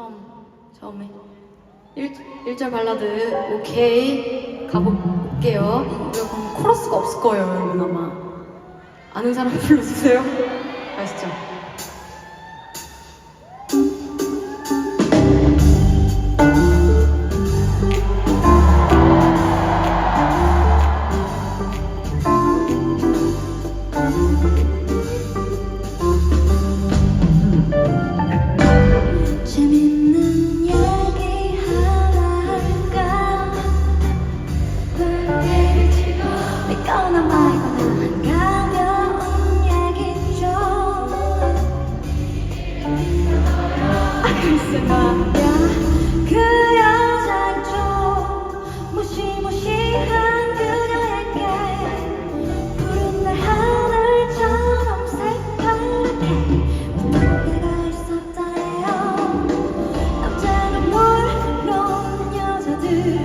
처음 처음에. 1, 일절 발라드. 오케이. 가볼게요. 여러분 코러스가 없을 거예요 여러분 아마. 아는 사람 불러주세요. 아시죠? you.